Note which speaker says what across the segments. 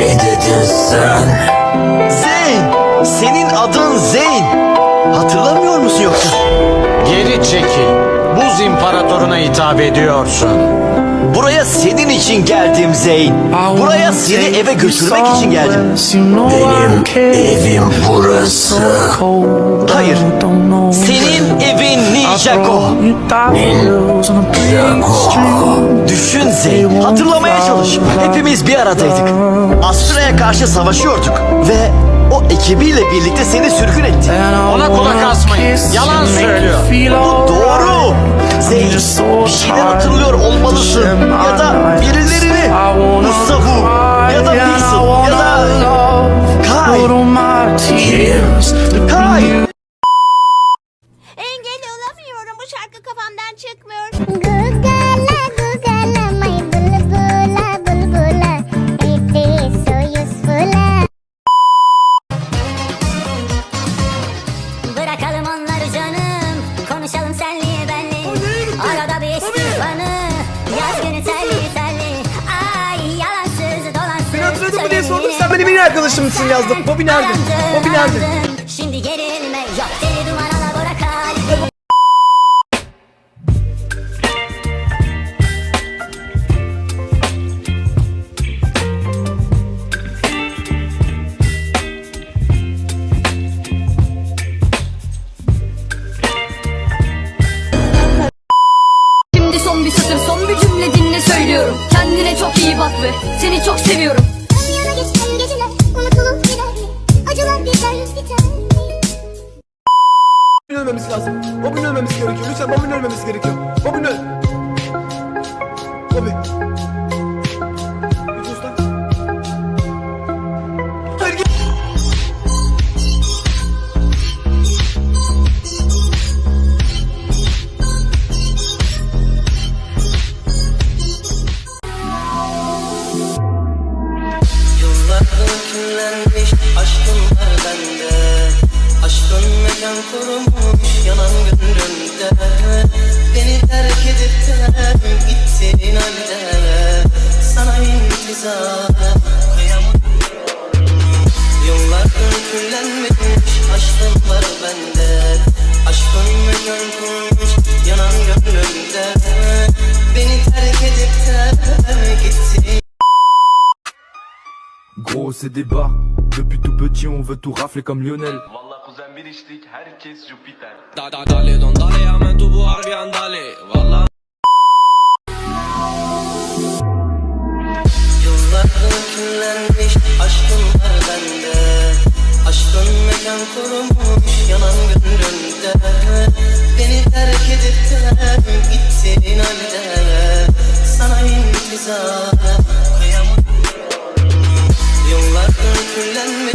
Speaker 1: Ne dedin sen?
Speaker 2: Zeyn! Senin adın Zeyn. Hatırlamıyor musun yoksa?
Speaker 3: Geri çekil. Buz imparatoruna hitap ediyorsun.
Speaker 2: Buraya senin için geldim Zeyn. Buraya seni eve götürmek için geldim.
Speaker 1: Benim evim burası.
Speaker 2: Hayır. Senin evin Ninjago. Düşün Zeyn. Hatırlamaya çalış. Hepimiz bir aradaydık. Astra'ya karşı savaşıyorduk. Ve o ekibiyle birlikte seni sürgün etti.
Speaker 3: Ona kulak asmayın. Yalan söylüyor.
Speaker 2: Bu doğru. Zeyn bir şeyler hatırlıyor olmalısın. Ya da birilerini. Mustafa ya da Wilson ya da Kay. Kay.
Speaker 4: Engel olamıyorum bu şarkı kafamdan çıkmıyor.
Speaker 5: Yazdım. Bobby nerede? Bobby nerede?
Speaker 6: C'est débat Depuis tout petit on veut tout rafler comme Lionel.
Speaker 7: Valla kuzen bir içtik herkes Jüpiter.
Speaker 8: Da da dale don dale hemen tu bu harbiyan dale. Valla Yıllardır küllenmiş aşkım var bende. Aşkın mekan kurmuş yanan gönlümde. Beni terk edip de gittin halde. Sana intizara küllenmiş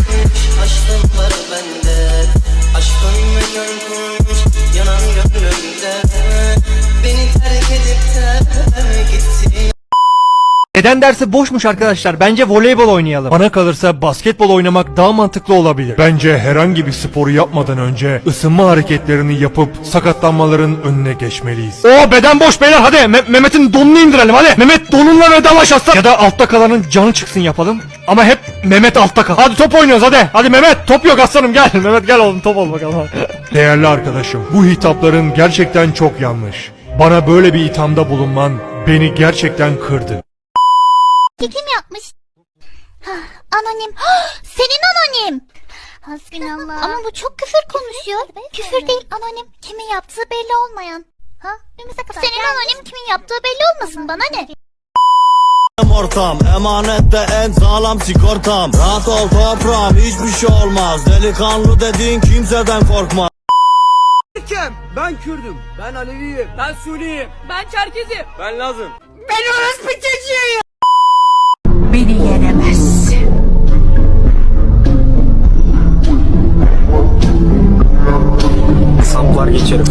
Speaker 8: aşkım var bende Aşkın mekan kurmuş yanan gönlümde Beni terk edip de gittin
Speaker 9: Neden derse boşmuş arkadaşlar. Bence voleybol oynayalım. Bana kalırsa basketbol oynamak daha mantıklı olabilir.
Speaker 10: Bence herhangi bir sporu yapmadan önce ısınma hareketlerini yapıp sakatlanmaların önüne geçmeliyiz.
Speaker 9: Oo beden boş beyler hadi. Me- Mehmet'in donunu indirelim hadi. Mehmet donunla vedalaş aslan. Ya da altta kalanın canı çıksın yapalım. Ama hep Mehmet altta kal. Hadi top oynuyoruz hadi. Hadi Mehmet top yok aslanım gel. Mehmet gel oğlum top ol bakalım.
Speaker 10: Değerli arkadaşım, bu hitapların gerçekten çok yanlış. Bana böyle bir ithamda bulunman beni gerçekten kırdı.
Speaker 11: Kim yapmış? Anonim. Senin anonim. Hasbinallah. Ama bu çok küfür konuşuyor. Küfür değil anonim. Kimin yaptığı belli olmayan. Ha? Senin anonim kimin yaptığı belli olmasın bana ne?
Speaker 8: Ortam emanette en sağlam sigortam Rahat ol toprağım hiçbir şey olmaz Delikanlı dediğin kimseden korkma
Speaker 5: Kim? Ben Kürdüm. Ben Aleviyim. Ben Suniyim.
Speaker 12: Ben Çerkez'im
Speaker 5: Ben Lazım.
Speaker 12: Beni yenemez
Speaker 3: Saplar geçerim.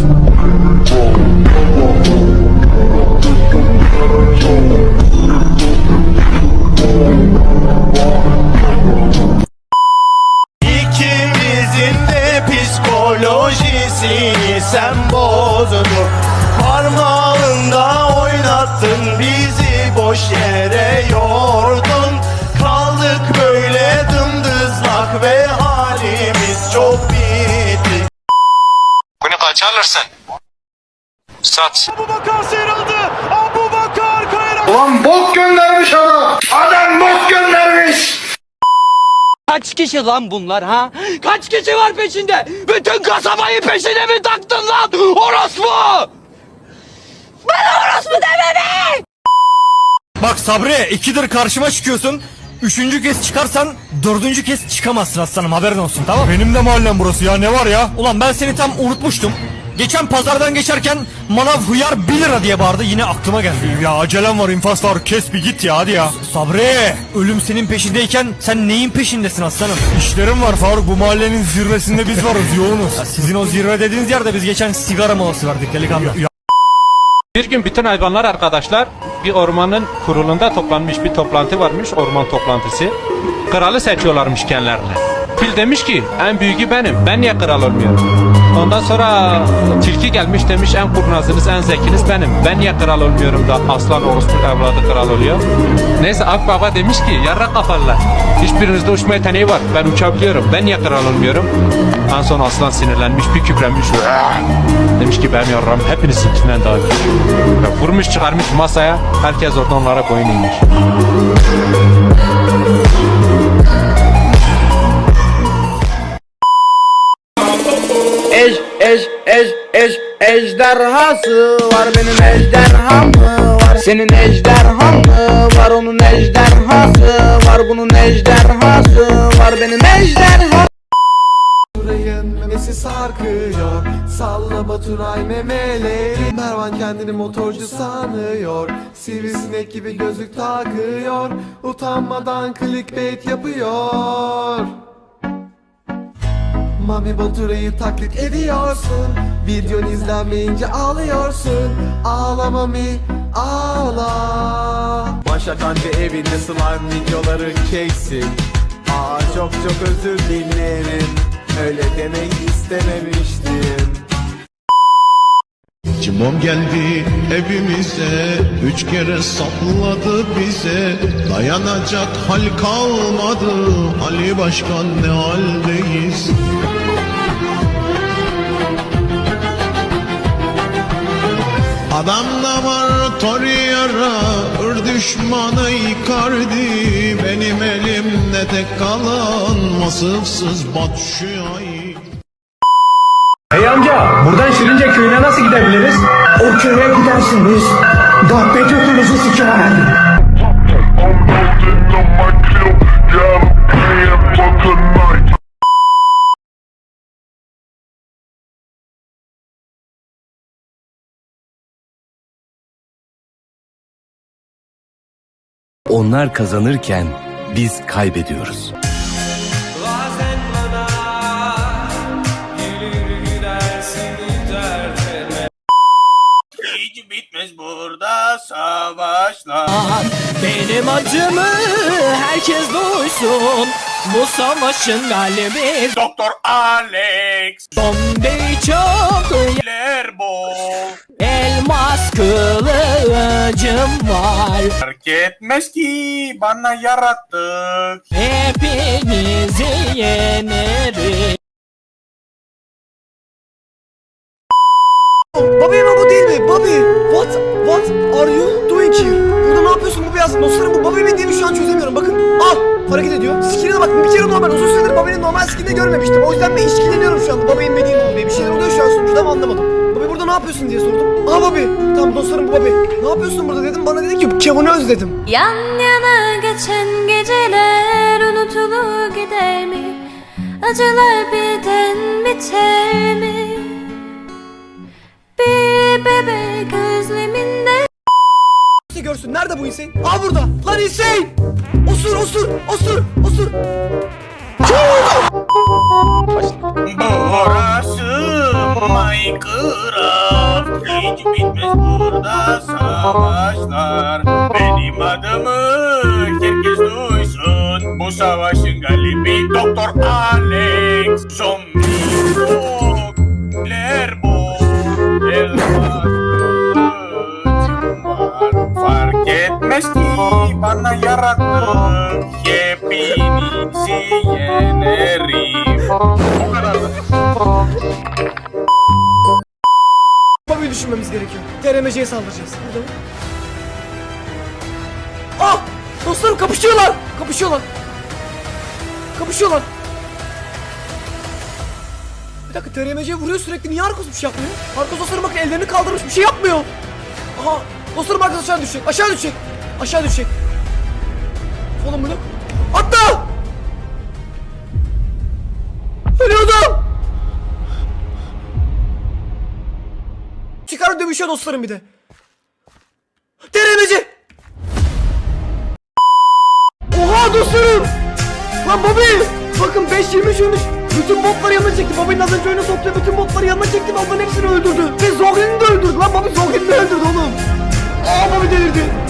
Speaker 5: Kaç kişi lan bunlar ha? Kaç kişi var peşinde? Bütün kasabayı peşine mi taktın lan? Orospu!
Speaker 11: Bak Sabri ikidir karşıma çıkıyorsun. Üçüncü kez çıkarsan dördüncü kez çıkamazsın aslanım haberin olsun tamam Benim de mahallem burası ya ne var ya? Ulan ben seni tam unutmuştum. Geçen pazardan geçerken manav hıyar 1 lira diye bağırdı yine aklıma geldi. Ya acelem var infaz var kes bir git ya hadi ya. Sabri ölüm senin peşindeyken sen neyin peşindesin aslanım? İşlerim var Faruk bu mahallenin zirvesinde biz varız yoğunuz. Ya sizin o zirve dediğiniz yerde biz geçen sigara molası verdik delikanlı.
Speaker 13: Bir gün bütün hayvanlar arkadaşlar bir ormanın kurulunda toplanmış bir toplantı varmış orman toplantısı. Kralı seçiyorlarmış kendilerine. Fil demiş ki en büyüğü benim ben niye kral olmuyorum? Ondan sonra tilki gelmiş demiş en kurnazınız en zekiniz benim. Ben niye kral olmuyorum da aslan orospu evladı kral oluyor? Neyse Akbaba demiş ki yarrak kafalılar. Hiçbirinizde uçma yeteneği var. Ben uçabiliyorum. Ben niye kral olmuyorum? En son aslan sinirlenmiş bir küprenmiş. Demiş ki benim yarram hepinizinkinden daha büyük. Ve vurmuş çıkarmış masaya. Herkes oradan onlara boyun eğmiş.
Speaker 5: Ej, ejderhası var benim ejderham mı var? Senin ejderhan mı var onun ejderhası var? Bunun ejderhası var benim ejderham
Speaker 14: Burayın memesi sarkıyor. Salla Baturay memeleri Mervan kendini motorcu sanıyor. Sivrisinek gibi gözlük takıyor. Utanmadan clickbait yapıyor Mami Baturay'ı taklit ediyorsun. Videon izlenmeyince ağlıyorsun. Ağla Mami ağla. Başakan ve evinde slime videoları çeksin. Aa çok çok özür dilerim. Öyle demek istememiştim
Speaker 15: Cimom geldi evimize Üç kere sapladı bize. Dayanacak hal kalmadı Ali Başkan ne haldeyiz? Adamda var Torreira ır düşmanı Icardi. Benim elimde tek kalan Vasıfsız
Speaker 11: amca buradan Şirince köyüne nasıl gidebiliriz? O köye gidersiniz. Dabbe götünüzü siker.
Speaker 14: Onlar kazanırken biz kaybediyoruz.
Speaker 16: Burada savaşlar.
Speaker 5: Benim acımı herkes duysun Bu savaşın galibi
Speaker 16: Doktor Alex.
Speaker 5: Zombi çok
Speaker 16: Ler bol.
Speaker 5: Elmas kılıcım var
Speaker 16: Fark etmez ki bana yarattık.
Speaker 5: Hepinizi yenerim
Speaker 17: Bobby mi bu değil mi? Bobby! What? What are you doing here? Burada ne yapıyorsun bu beyaz? Dostlarım bu Bobby mi değil mi şu an çözemiyorum bakın. Al! Hareket ediyor. Skin'e bak bir kere normal. Uzun süredir Bobby'nin normal skin'de görmemiştim. O yüzden ben işkileniyorum şu anda. Bobby'nin dediğim oldu diye. Bir şeyler oluyor şu an sonuçta ama anlamadım. Bobby burada ne yapıyorsun diye sordum. Aa Bobby! Tamam dostlarım bu Bobby. Ne yapıyorsun burada dedim. Bana dedi ki Kevin'i özledim.
Speaker 18: Yan yana geçen geceler unutulur gider mi? Acılar birden biter mi? Bebek özleminde
Speaker 17: İşte görsün. Nerede bu Hüseyin? Aa burada. Lan Hüseyin! Osur osur osur osur.
Speaker 16: Burası Minecraft Hiç bitmez burada savaşlar Benim adımı herkes duysun Bu savaşın galibi Doktor Alex Zombi Fark etmez ki bana yarattık Hepinizi yenerim Bu kadar
Speaker 17: düşünmemiz gerekiyor. TRMC'ye saldıracağız. Burada mı? Ah! Dostlarım kapışıyorlar! Kapışıyorlar! Kapışıyorlar! Bir dakika TRMC vuruyor sürekli. Niye Arkos bir şey yapmıyor? Arkos dostlarım bakın ellerini kaldırmış bir şey yapmıyor. Aha! Dostlarım Arkos aşağı düşecek. Aşağı düşecek. Aşağı düşecek. Oğlum bunu. Atla! Ölüyordum! Çıkar dövüşüyor dostlarım bir de. TRMC! Oha dostlarım! Lan Bobby! Bakın 5-23 ölmüş. Bütün botları yanına çekti. Bobby'nin az önce oyuna soktuğu bütün botları yanına çekti onların hepsini öldürdü. Ve Zoglin'i de öldürdü. Lan Bobby Zoglin'i de öldürdü oğlum. Aa Bobby delirdi.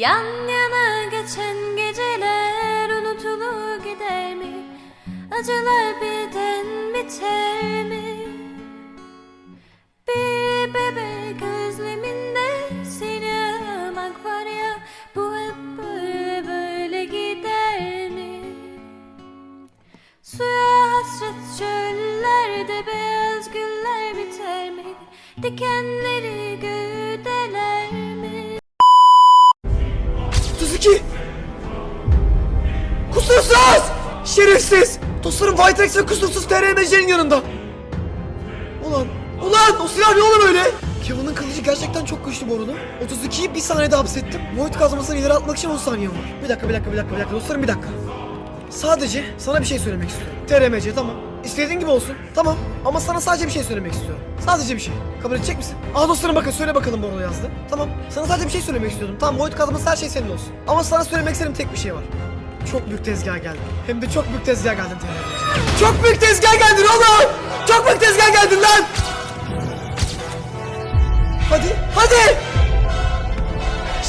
Speaker 18: Yan yana geçen geceler unutulur gider mi? Acılar birden biter mi? Bir bebek özleminde seni aramak var ya Bu hep böyle böyle gider mi? Suya hasret çöllerde beyaz güller biter mi? Dikenleri
Speaker 17: 32 Kusursuz! Şerefsiz! Dostlarım White Rex ve kusursuz TRMC'nin yanında. Ulan, ulan o silah ne oğlum öyle? Kevin'in kılıcı gerçekten çok güçlü bu arada. 32'yi bir saniyede hapsettim. Void kazmasını ileri atmak için 10 saniyem var. Bir dakika, bir dakika, bir dakika, bir dakika. Dostlarım bir dakika. Sadece sana bir şey söylemek istiyorum. TRMC tamam. İstediğin gibi olsun. Tamam. Ama sana sadece bir şey söylemek istiyorum. Sadece bir şey. Kabul edecek misin? Aa dostlarım bakın söyle bakalım arada yazdı. Tamam. Sana sadece bir şey söylemek istiyordum. Tamam Void kazması her şey senin olsun. Ama sana söylemek istediğim tek bir şey var. Çok büyük tezgah geldi. Hem de çok büyük tezgah geldin TRMC. Çok büyük tezgah geldin oğlum! Çok büyük tezgah geldin lan! Hadi, hadi!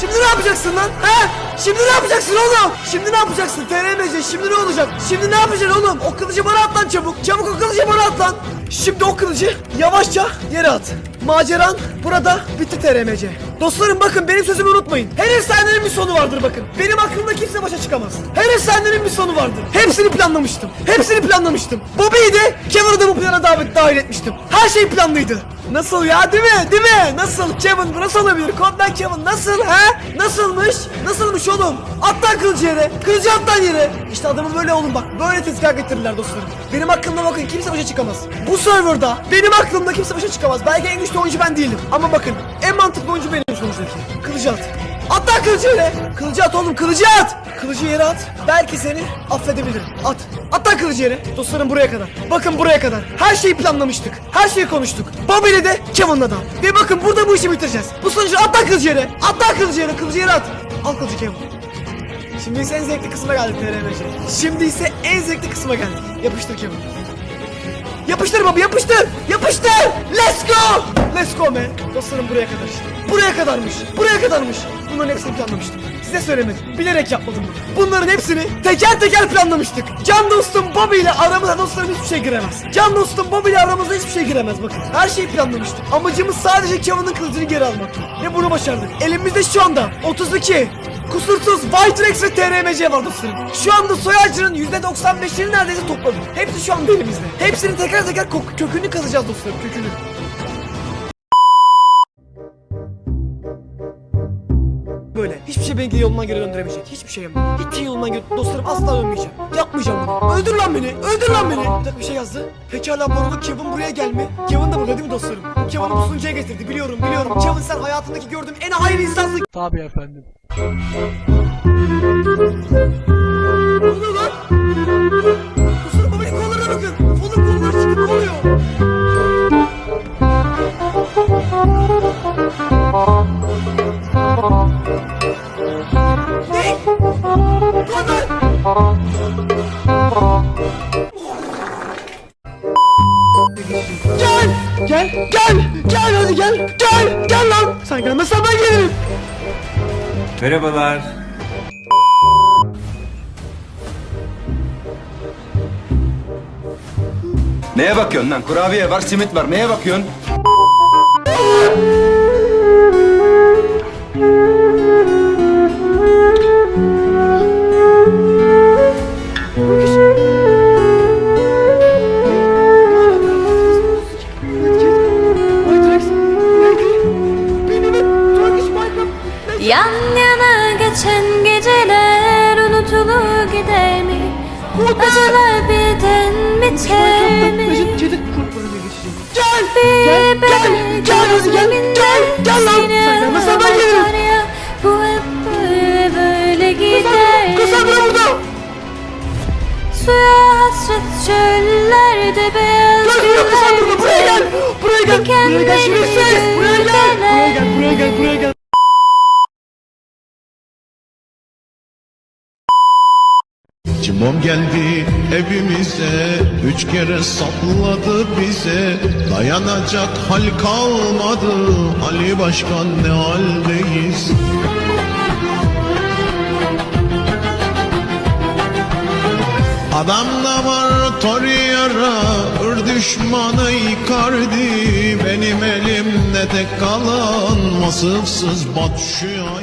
Speaker 17: Şimdi ne yapacaksın lan? He? Şimdi ne yapacaksın oğlum? Şimdi ne yapacaksın? TRMC şimdi ne olacak? Şimdi ne yapacaksın oğlum? O kılıcı bana at lan çabuk. Çabuk o kılıcı bana at lan. Şimdi o kılıcı yavaşça yere at. Maceran burada bitti TRMC. Dostlarım bakın benim sözümü unutmayın. Her efsanenin bir sonu vardır bakın. Benim aklımda kimse başa çıkamaz. Her efsanenin bir sonu vardır. Hepsini planlamıştım. Hepsini planlamıştım. Bobby'yi de Kevin'i de bu plana davet dahil etmiştim. Her şey planlıydı. Nasıl ya değil mi? Değil mi? Nasıl Kevin nasıl olabilir? Koddan Kevin nasıl ha? Nasılmış? Nasılmış oğlum? Atlan kılıcı yere. Kılıcı atlan yere. İşte adamı böyle oğlum bak. Böyle tezgah getirirler dostlarım. Benim hakkımda bakın kimse başa çıkamaz. Bu serverda benim aklımda kimse başa çıkamaz. Belki en güçlü oyuncu ben değilim. Ama bakın en mantıklı oyuncu benim sonuçtaki. Kılıcı at. At lan kılıcı yere. Kılıcı at oğlum kılıcı at. Kılıcı yere at. Belki seni affedebilirim. At. At lan kılıcı yere. Dostlarım buraya kadar. Bakın buraya kadar. Her şeyi planlamıştık. Her şeyi konuştuk. Bobby'le de Kevin'la da. Ve bakın burada bu işi bitireceğiz. Bu sonucu at lan kılıcı yere. At lan kılıcı yere. Kılıcı yere at. Al kılıcı Kevin. Şimdi ise en zevkli kısma geldik TRMC. Şimdi ise en zevkli kısma geldik. Yapıştır Kevin. Yapıştır baba yapıştır. Yapıştır. Let's go. Let's go man. Dostlarım buraya kadar işte. Buraya kadarmış. Buraya kadarmış. Bunların hepsini planlamıştım. Size söylemedim. Bilerek yapmadım bunu. Bunların hepsini teker teker planlamıştık. Can dostum Bobby ile aramıza dostlarım hiçbir şey giremez. Can dostum Bobby ile aramıza hiçbir şey giremez bakın. Her şeyi planlamıştık. Amacımız sadece Kevin'in kılıcını geri almaktı. Ve bunu başardık. Elimizde şu anda 32 Kusursuz White Rex ve TRMC var dostlarım. Şu anda soy ağacının %95'ini neredeyse topladık. Hepsi şu anda elimizde. Hepsini teker teker kok- kökünü kazacağız dostlarım kökünü. Hiçbir şey beni yolundan geri döndüremeyecek. Hiçbir şey yapmayacak. Hiçbir şey yolundan geri dostlarım asla dönmeyeceğim. Yapmayacağım bunu. Öldür lan beni. Öldür lan beni. Bir dakika bir şey yazdı. Pekala arada Kevin buraya gelme. Kevin de burada değil mi dostlarım? Kevin'i bu sunucuya getirdi biliyorum biliyorum. Kevin sen hayatımdaki gördüğüm en hayır insansın. Tabii efendim. Gel! Gel! Hadi gel! Gel! Gel lan! Sen gelmezsen ben gelirim.
Speaker 14: Merhabalar. Neye bakıyorsun lan? Kurabiye var, simit var. Neye bakıyorsun?
Speaker 18: Yan yana geçen geceler unutulur gider mi? Acılar birden biter mi?
Speaker 17: Gel! Gel! Gel! Gel gel! Gel! Gel lan! Sen gelmezsen ben gelirim.
Speaker 18: Bu hep böyle böyle gider
Speaker 17: burada!
Speaker 18: Suya hasret çöllerde beyaz
Speaker 17: Gel buraya kızlar burada! Buraya gel! Buraya gel! Buraya gel! Buraya gel! Buraya gel! Buraya gel! Buraya gel!
Speaker 15: Cimom geldi evimize Üç kere sapladı bize. Dayanacak hal kalmadı Ali Başkan ne haldeyiz? Adamda var Torreira ır düşmanı Icardi Benim elimde tek kalan Vasıfsız Batshuayi